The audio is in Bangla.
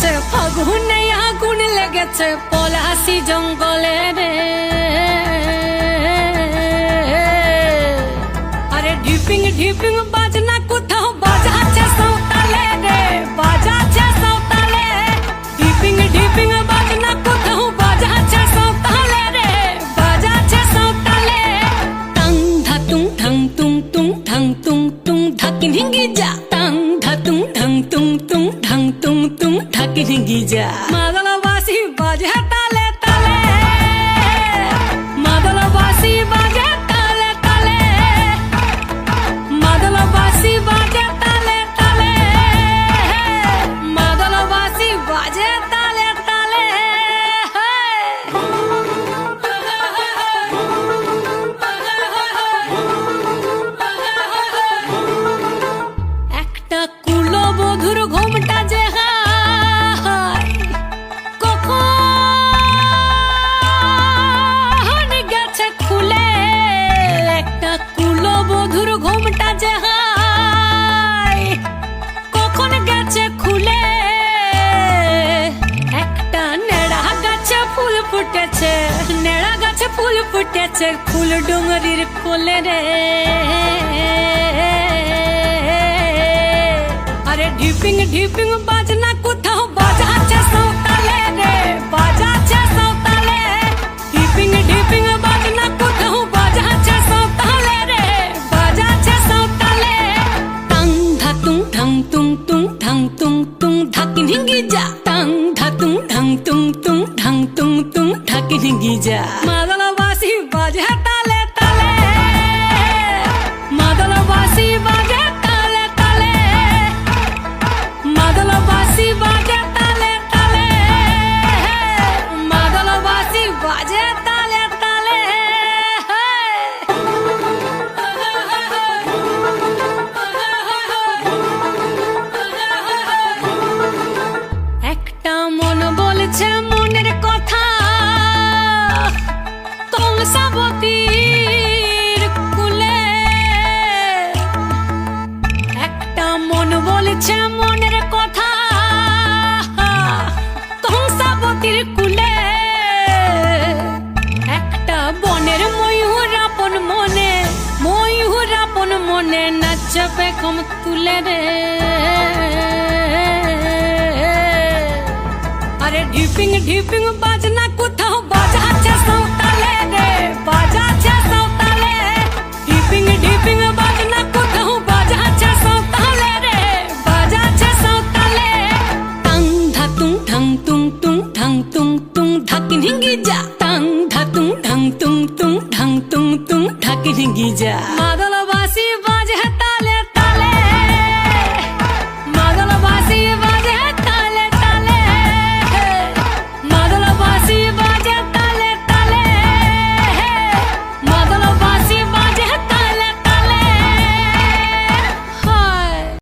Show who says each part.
Speaker 1: লেগেছে ফাগুনে আগুন লেগেছে পলাশি জঙ্গলে রে। আরে ঢিপিং ঢিপিং বাজনা তুং ঠাং তুং তুং ধাকিন হিঙ্গি যা টাং ধাতুং ঠাং তুং তুং ঠাং তুং তুং ধাকিন হিঙ্গি যা মাদলবাসী ঘুমটা খুলে একটা কুলবধুর ঘুমটা যে কখন খুলে একটা নেড়া গাছে ফুল ফুটেছে, নেড়া গাছে ফুল ফুটেছে, ফুল ডুঙরির কোলে রে। আরে ঢিপিং ঢিপিং বাজনা কোথাও বাজাচ্ছে সাঁওতালে রে বাজাচ্ছে সাঁওতালে ঢিপিং ঢিপিং বাজনা কোথাও বাজাচ্ছে সাঁওতালে রে বাজাচ্ছে সাঁওতালে টাং ধাতুং ঠাং তুং তুং ঠাং তুং তুং ধাকিন হিঙ্গি যা টাং ধাতুং ঠাং তুং তুং ঠাং তুং তুং ধাকিন হিঙ্গি যা মাদলবাসী বাজে তালে তালে একটা মন বলছে মনের কথা। কুলে একটা বনের ময়ূর আপন মনে, ময়ূর আপন মনে তুলে রে। আরে ঢিপিং ঢিপিং বাজনা তুং তুং তুং ধাকিন হিঙ্গি যা টাং ধাতুং ঠাং তুং তুং ঠাং তুং তুং ধাকিন হিঙ্গি যা মাদল